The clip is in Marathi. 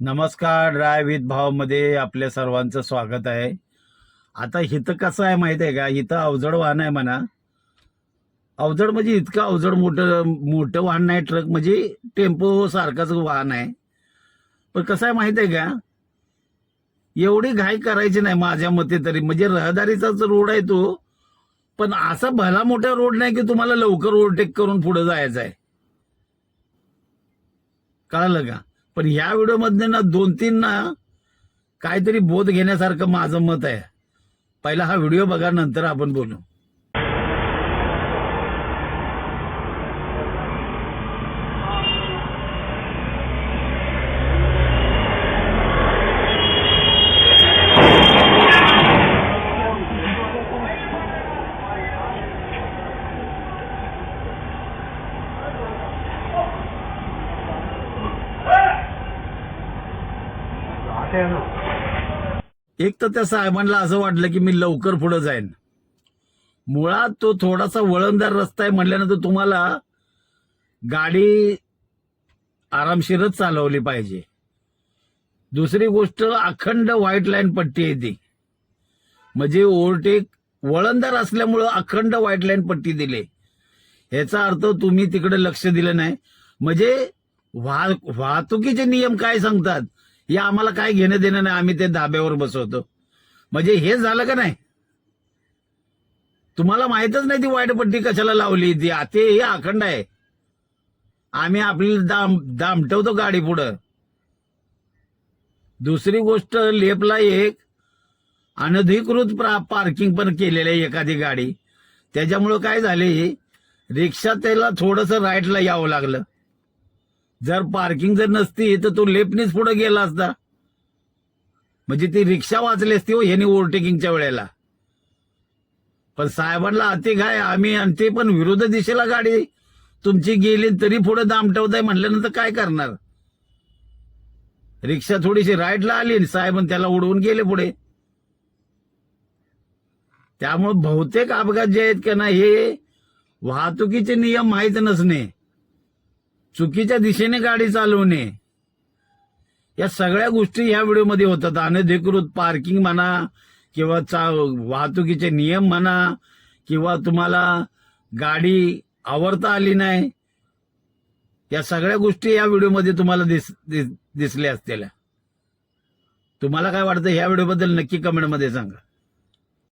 नमस्कार ड्राय विथ भावमध्ये आपल्या सर्वांचं स्वागत आहे. आता इथं कसं आहे माहिती आहे का? इथं अवजड वाहन आहे म्हणा. अवजड म्हणजे इतकं अवजड मोठं मोठं वाहन नाही ट्रक म्हणजे टेम्पो सारखंच वाहन आहे. पण कसं आहे माहिती आहे का? एवढी घाई करायची नाही माझ्या मते तरी. म्हणजे रहदारीचाच रोड आहे तो. पण असा भला मोठा रोड नाही की तुम्हाला लवकर ओव्हरटेक करून पुढे जायचं आहे कळालं का? पण ह्या व्हिडिओमधनं ना दोन तीन ना काहीतरी बोध घेण्यासारखं माझं मत आहे. पहिला हा व्हिडिओ बघा नंतर आपण बोलू. एक तर त्या साहेबांना असं वाटलं की मी लवकर पुढे जाईन. मुळात तो थोडासा वळणदार रस्ता आहे म्हटल्यानंतर तुम्हाला गाडी आरामशीरच चालवली पाहिजे. दुसरी गोष्ट अखंड व्हाईट लाईन पट्टी आहे ती. म्हणजे ओव्हरटेक वळणदार असल्यामुळं अखंड व्हाईट लाईन पट्टी दिली. ह्याचा अर्थ तुम्ही तिकडे लक्ष दिलं नाही. म्हणजे वाहतुकीचे नियम काय सांगतात? हे आम्हाला काय घेणं देणं नाही आम्ही ते धाब्यावर बसवतो. म्हणजे हे झालं का नाही? तुम्हाला माहितच नाही ती वाईट पट्टी कशाला लावली? ती आ- ते हे अखंड आहे. आम्ही आपली दाम दामटवतो गाडी पुढं. दुसरी गोष्ट लेपला एक अनधिकृत प्रा- पार्किंग पण केलेलं आहे एखादी गाडी. त्याच्यामुळं काय झाले रिक्षा त्याला थोडस राईटला यावं लागलं. जर पार्किंग जर नसती तर तो लेपनीच पुढे गेला असता. म्हणजे ती रिक्षा वाचली असती हो ह्यानी ओव्हरटेकिंगच्या वेळेला. पण साहेबांना अति काय आम्ही आणि ते पण विरोध दिशेला गाडी तुमची गेली तरी पुढे दामटवताय म्हटल्यानंतर काय करणार? रिक्षा थोडीशी राईटला आली आणि साहेब त्याला उडवून गेले पुढे. त्यामुळे बहुतेक अपघात जे आहेत का ना हे वाहतुकीचे नियम माहीत नसणे. चुकीच्या दिशेने गाडी चालवणे. या सगळ्या गोष्टी या व्हिडिओमध्ये होतात. अनधिकृत पार्किंग म्हणा किंवा चा वाहतुकीचे नियम म्हणा किंवा तुम्हाला गाडी आवरता आली नाही या सगळ्या गोष्टी या व्हिडिओमध्ये तुम्हाला दिस, दिस दिसल्या असतील. तुम्हाला काय वाटतं ह्या व्हिडिओबद्दल नक्की कमेंटमध्ये सांगा.